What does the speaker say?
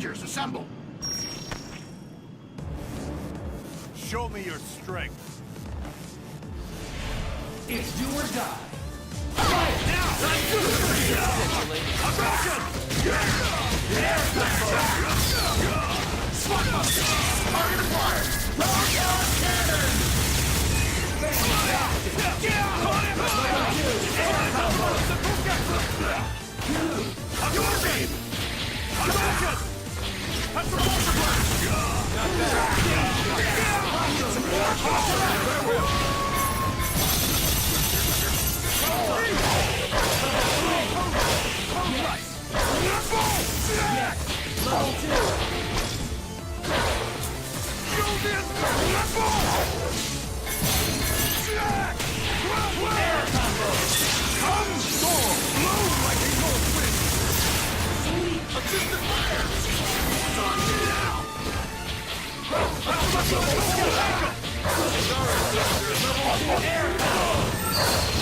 Soldiers, assemble! Show me your strength. It's do or die. Fight now! Let's do it! Aggression! Air